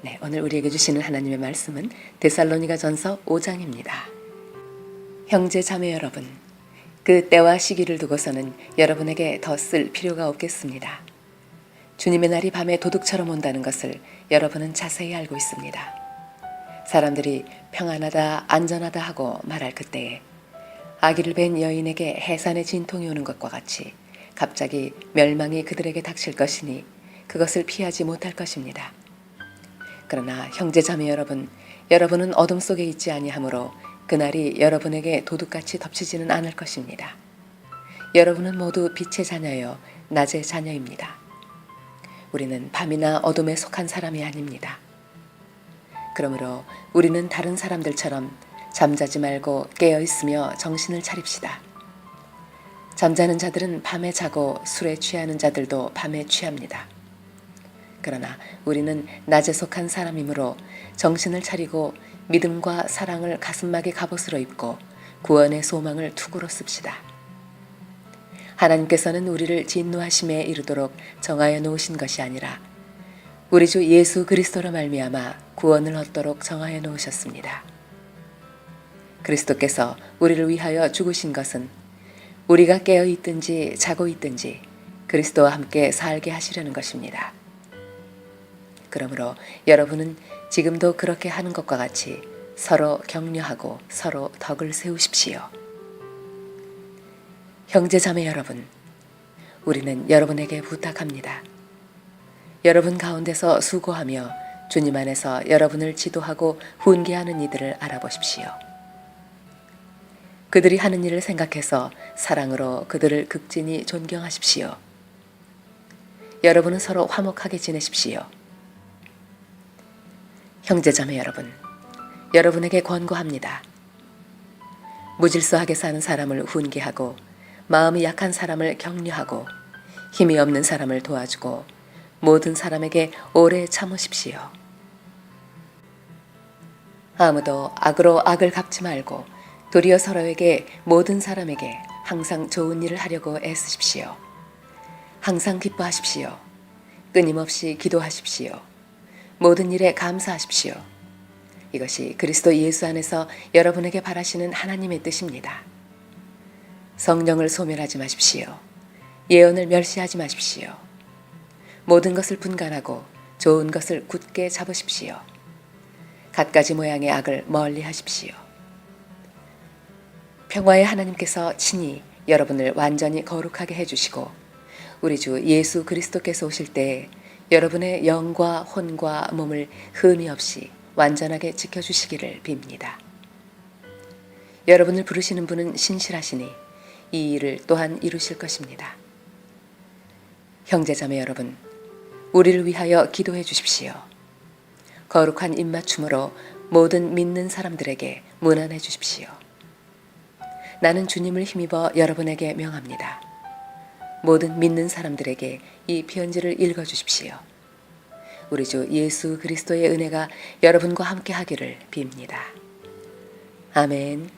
네, 오늘 우리에게 주시는 하나님의 말씀은 데살로니가 전서 5장입니다. 형제 자매 여러분, 그 때와 시기를 두고서는 여러분에게 더 쓸 필요가 없겠습니다. 주님의 날이 밤에 도둑처럼 온다는 것을 여러분은 자세히 알고 있습니다. 사람들이 평안하다, 안전하다 하고 말할 그때에 아기를 뵌 여인에게 해산의 진통이 오는 것과 같이 갑자기 멸망이 그들에게 닥칠 것이니 그것을 피하지 못할 것입니다. 그러나 형제 자매 여러분, 여러분은 어둠 속에 있지 아니하므로 그날이 여러분에게 도둑같이 덮치지는 않을 것입니다. 여러분은 모두 빛의 자녀여 낮의 자녀입니다. 우리는 밤이나 어둠에 속한 사람이 아닙니다. 그러므로 우리는 다른 사람들처럼 잠자지 말고 깨어 있으며 정신을 차립시다. 잠자는 자들은 밤에 자고 술에 취하는 자들도 밤에 취합니다. 그러나 우리는 낮에 속한 사람이므로 정신을 차리고 믿음과 사랑을 가슴막에 갑옷으로 입고 구원의 소망을 투구로 씁시다. 하나님께서는 우리를 진노하심에 이르도록 정하여 놓으신 것이 아니라 우리 주 예수 그리스도로 말미암아 구원을 얻도록 정하여 놓으셨습니다. 그리스도께서 우리를 위하여 죽으신 것은 우리가 깨어 있든지 자고 있든지 그리스도와 함께 살게 하시려는 것입니다. 그러므로 여러분은 지금도 그렇게 하는 것과 같이 서로 격려하고 서로 덕을 세우십시오. 형제 자매 여러분, 우리는 여러분에게 부탁합니다. 여러분 가운데서 수고하며 주님 안에서 여러분을 지도하고 훈계하는 이들을 알아보십시오. 그들이 하는 일을 생각해서 사랑으로 그들을 극진히 존경하십시오. 여러분은 서로 화목하게 지내십시오. 형제자매 여러분, 여러분에게 권고합니다. 무질서하게 사는 사람을 훈계하고 마음이 약한 사람을 격려하고 힘이 없는 사람을 도와주고 모든 사람에게 오래 참으십시오. 아무도 악으로 악을 갚지 말고 도리어 서로에게 모든 사람에게 항상 좋은 일을 하려고 애쓰십시오. 항상 기뻐하십시오. 끊임없이 기도하십시오. 모든 일에 감사하십시오. 이것이 그리스도 예수 안에서 여러분에게 바라시는 하나님의 뜻입니다. 성령을 소멸하지 마십시오. 예언을 멸시하지 마십시오. 모든 것을 분간하고 좋은 것을 굳게 잡으십시오. 갖가지 모양의 악을 멀리 하십시오. 평화의 하나님께서 친히 여러분을 완전히 거룩하게 해주시고 우리 주 예수 그리스도께서 오실 때 여러분의 영과 혼과 몸을 흠이 없이 완전하게 지켜주시기를 빕니다. 여러분을 부르시는 분은 신실하시니 이 일을 또한 이루실 것입니다. 형제자매 여러분, 우리를 위하여 기도해 주십시오. 거룩한 입맞춤으로 모든 믿는 사람들에게 문안해 주십시오. 나는 주님을 힘입어 여러분에게 명합니다. 모든 믿는 사람들에게 이 편지를 읽어 주십시오. 우리 주 예수 그리스도의 은혜가 여러분과 함께 하기를 빕니다. 아멘.